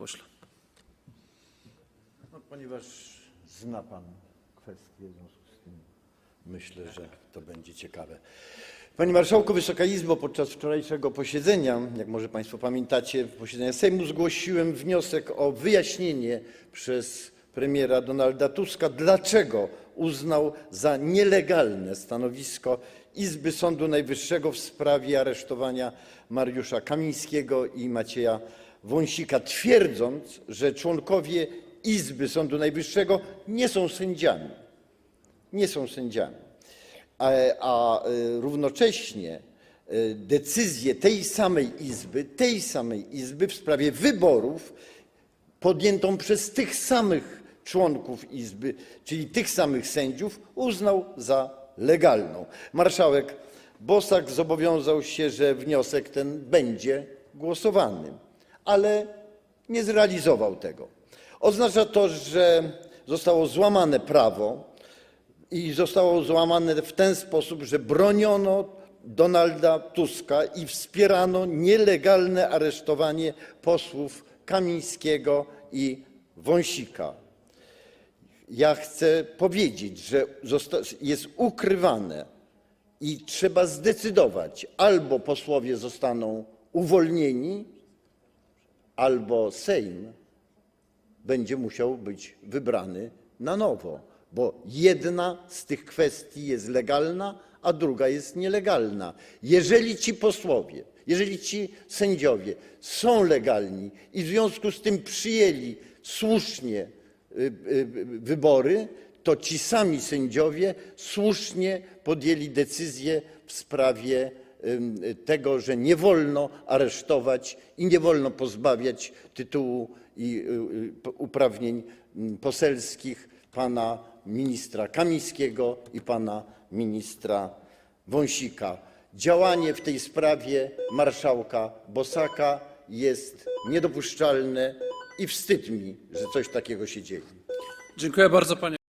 Pośle. No, ponieważ zna Pan kwestię, w związku z tym myślę, że to będzie ciekawe. Panie Marszałku, Wysoka Izbo, podczas wczorajszego posiedzenia, jak może Państwo pamiętacie, posiedzenia Sejmu zgłosiłem wniosek o wyjaśnienie przez premiera Donalda Tuska, dlaczego uznał za nielegalne stanowisko Izby Sądu Najwyższego w sprawie aresztowania Mariusza Kamińskiego i Macieja Wąsika, twierdząc, że członkowie Izby Sądu Najwyższego nie są sędziami. Nie są sędziami. A, a y, równocześnie y, decyzję tej samej Izby, tej samej Izby w sprawie wyborów podjętą przez tych samych członków Izby, czyli tych samych sędziów, uznał za legalną. Marszałek Bosak zobowiązał się, że wniosek ten będzie głosowany, ale nie zrealizował tego. Oznacza to, że zostało złamane prawo i zostało złamane w ten sposób, że broniono Donalda Tuska i wspierano nielegalne aresztowanie posłów Kamińskiego i Wąsika. Ja chcę powiedzieć, że jest ukrywane i trzeba zdecydować, albo posłowie zostaną uwolnieni, albo Sejm będzie musiał być wybrany na nowo, bo jedna z tych kwestii jest legalna, a druga jest nielegalna. Jeżeli ci posłowie, jeżeli ci sędziowie są legalni i w związku z tym przyjęli słusznie y, y, wybory, to ci sami sędziowie słusznie podjęli decyzję w sprawie tego, że nie wolno aresztować i nie wolno pozbawiać tytułu i y, y, uprawnień poselskich pana ministra Kamińskiego i pana ministra Wąsika. Działanie w tej sprawie marszałka Bosaka jest niedopuszczalne i wstyd mi, że coś takiego się dzieje. Dziękuję bardzo, panie.